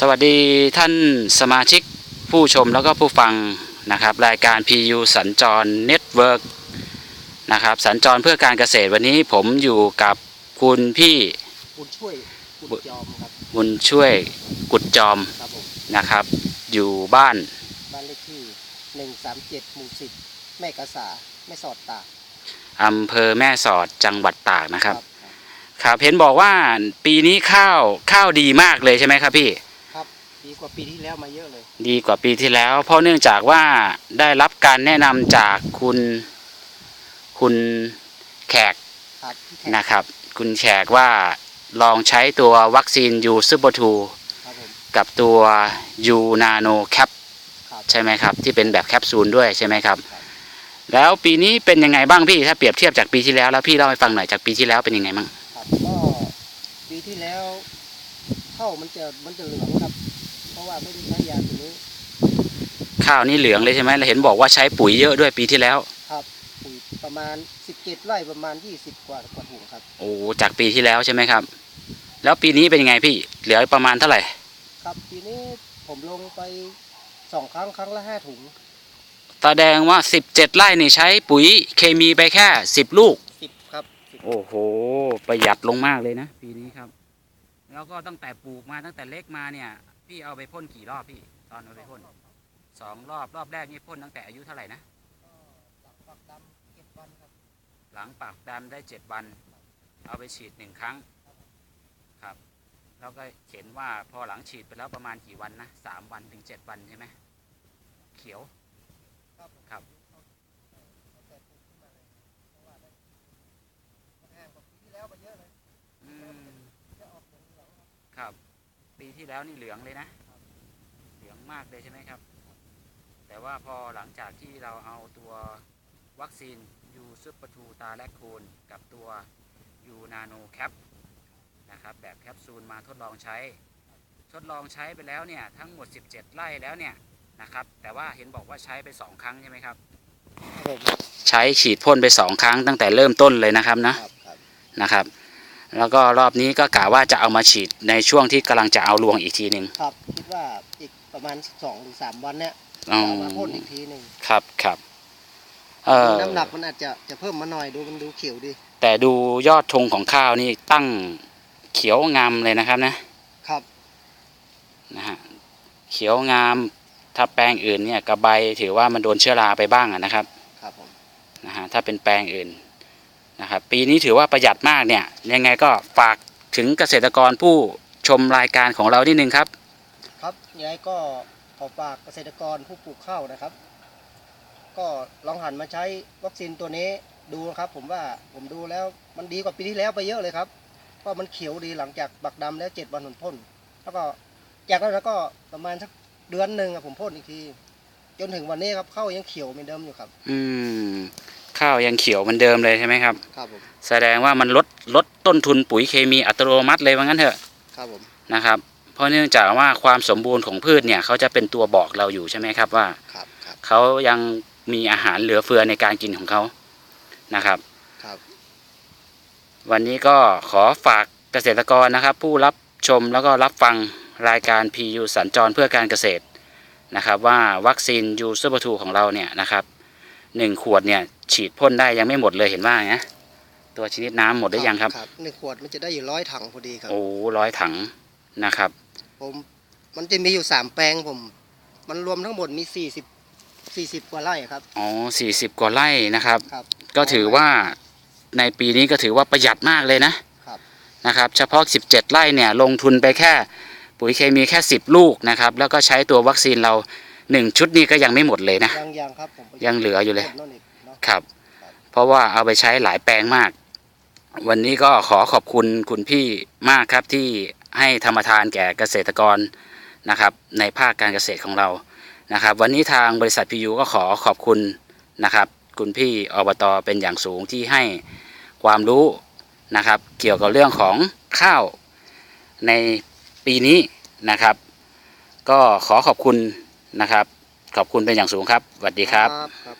สวัสดีท่านสมาชิกผู้ชมแล้วก็ผู้ฟังนะครับ รายการ PU สัญจรเน็ตเวิร์กนะครับสัญจรเพื่อการเกษตรวันนี้ผมอยู่กับคุณพี่บุญช่วยบุญยอมครับบุญช่วยกุดจอมครับผมนะครับ อยู่บ้านบ้านเลขที่หนึ่งสามเจ็ดหมู่สิบแม่กษาแม่สอดตากอำเภอแม่สอดจังหวัดตากนะครับ ครับครับเห็นบอกว่าปีนี้ข้าวข้าวดีมากเลยใช่ไหมครับพี่ครับ ดีกว่าปีที่แล้วมาเยอะเลย ดีกว่าปีที่แล้ว เพราะเนื่องจากว่าได้รับการแนะนำจากคุณคุณแขกครับพี่แขกนะครับ คุณแขกว่าลองใช้ตัววัคซีนยูซูเปอร์ทูครับผมกับตัวยูนาโนแคปครับใช่ไหมครับ ที่เป็นแบบแคปซูลด้วยใช่ไหมครับครับ แล้วปีนี้เป็นยังไงบ้างพี่ถ้าเปรียบเทียบจากปีที่แล้วแล้วพี่เล่าให้ฟังหน่อยจากปีที่แล้วเป็นยังไงบ้างครับก็ปีที่แล้วเข้ามันจะมันจะเหลืองครับ เพราะว่าไม่ได้ใช้ยาตัวนี้ข้าวนี่เหลืองเลยใช่ไหมเราเห็นบอกว่าใช้ปุ๋ยเยอะด้วยปีที่แล้ว ครับปุ๋ยประมาณสิบเจ็ดไร่ประมาณยี่สิบกว่ากว่าถุงครับ โอ้จากปีที่แล้วใช่ไหมครับ แล้วปีนี้เป็นยังไงพี่เหลือประมาณเท่าไหร่ ครับปีนี้ผมลงไปสองครั้งครั้งละห้าถุงแสดงว่า17ไร่นี่ใช้ปุ๋ยเคมีไปแค่10ลูก สิบครับสิบโอ้โห ประหยัดลงมากเลยนะ ปีนี้ครับ แล้วก็ตั้งแต่ปลูกมาตั้งแต่เล็กมาเนี่ย พี่เอาไปพ่นกี่รอบพี่ ตอนเอาไปพ่นสองรอบรอบแรกนี่พ่นตั้งแต่อายุเท่าไหร่นะปักดำเก็บวันครับ หลังปากดำได้เจ็ดวัน เอาไปฉีดหนึ่งครั้งครับแล้วก็เห็นว่าพอหลังฉีดไปแล้วประมาณกี่วันนะสามวันถึงเจ็ดวันใช่ไหมเขียวครับผมครับตั้งแต่ปลูกขึ้นมาเลยเพราะว่าได้มันแห้งกว่าปีที่แล้วมาเยอะเลย อืม จะออกเหลืองๆครับ ครับ ปีที่แล้วนี่เหลืองเลยนะ เหลืองมากเลยใช่ไหมครับ แต่ว่าพอหลังจากที่เราเอาตัววัคซีนยูซูเปอร์ทูตาแลคคูนกับตัวยูนาโนแคปนะครับแบบแคปซูลมาทดลองใช้ ทดลองใช้ไปแล้วเนี่ย ทั้งหมด 17 ไร่แล้วเนี่ยนะครับ แต่ว่าเห็นบอกว่าใช้ไป 2 ครั้งใช่ไหมครับผมใช้ฉีดพ่นไป 2 ครั้งตั้งแต่เริ่มต้นเลยนะครับนะครับครับนะครับ แล้วก็รอบนี้ก็กะว่าจะเอามาฉีดในช่วงที่กำลังจะเอารวงอีกทีหนึ่งครับ คิดว่าอีกประมาณสองหรือสามวันเนี้ยอ๋อจะเอามาพ่นอีกทีหนึ่งครับครับเออน้ำหนักมันอาจจะจะเพิ่มมาหน่อยดูมันดูเขียวดี แต่ดูยอดธงของข้าวนี่ตั้งเขียวงามเลยนะครับนะครับนะฮะเขียวงามถ้าแปลงอื่นเนี่ยกระใบถือว่ามันโดนเชื้อราไปบ้างอะนะครับ ครับผมนะฮะถ้าเป็นแปลงอื่น นะครับปีนี้ถือว่าประหยัดมากเนี่ยยังไงก็ฝากถึงเกษตรกรผู้ชมรายการของเรานิดนึงครับ ครับยังไงก็ขอฝากเกษตรกรผู้ปลูกข้าวนะครับ ก็ลองหันมาใช้วัคซีนตัวนี้ดูนะครับ ผมว่าผมดูแล้วมันดีกว่าปีที่แล้วไปเยอะเลยครับเพราะมันเขียวดีหลังจากบักดำแล้วเจ็ดวันผมพ่น แล้วก็จากนั้นแล้วก็ประมาณสักเดือนหนึ่งอะผมพ่นอีกที จนถึงวันนี้ครับข้าวยังเขียวเหมือนเดิมอยู่ครับ อืม ข้าวยังเขียวเหมือนเดิมเลยใช่ไหมครับครับผมแสดงว่ามันลดลดต้นทุนปุ๋ยเคมีอัตโนมัติเลยว่างั้นเถอะครับผมนะครับ เพราะเนื่องจากว่าความสมบูรณ์ของพืชเนี่ยเขาจะเป็นตัวบอกเราอยู่ใช่ไหมครับว่าครับครับเขายังมีอาหารเหลือเฟือในการกินของเขานะครับครับ วันนี้ก็ขอฝากเกษตรกรนะครับ ผู้รับชมแล้วก็รับฟังรายการ PU สัญจรเพื่อการเกษตรนะครับว่าวัคซีนยูซูเปอร์ทูของเราเนี่ยนะครับ หนึ่งขวดเนี่ย ฉีดพ่นได้ยังไม่หมดเลยเห็นว่านะตัวชนิดน้ำหมดหรือยังครับครับหนึ่งขวดมันจะได้อยู่ร้อยถังพอดีครับโอ้ร้อยถังนะครับ ผมมันจะมีอยู่สามแปลงผม มันรวมทั้งหมดมีสี่สิบสี่สิบกว่าไร่ครับอ๋อสี่สิบกว่าไร่นะครับครับก็ถือว่าในปีนี้ก็ถือว่าประหยัดมากเลยนะครับนะครับ เฉพาะ 17 ไร่เนี่ยลงทุนไปแค่ปุ๋ยเคมีแค่ 10 ลูกนะครับ แล้วก็ใช้ตัววัคซีนเรา 1ชุดนี้ก็ยังไม่หมดเลยนะยังยังครับผมยังเหลืออยู่เลยพ่นนั่นอีกเนาะครับ เพราะว่าเอาไปใช้หลายแปลงมาก วันนี้ก็ขอขอบคุณคุณพี่มากครับที่ให้ธรรมทานแก่เกษตรกรนะครับ ในภาคการเกษตรของเรานะครับ วันนี้ทางบริษัทพียูก็ขอขอบคุณนะครับ คุณพี่อบตเป็นอย่างสูงที่ให้ความรู้นะครับ เกี่ยวกับเรื่องของข้าวในปีนี้นะครับ ก็ขอขอบคุณ นะครับ ขอบคุณเป็นอย่างสูงครับสวัสดีครับครับ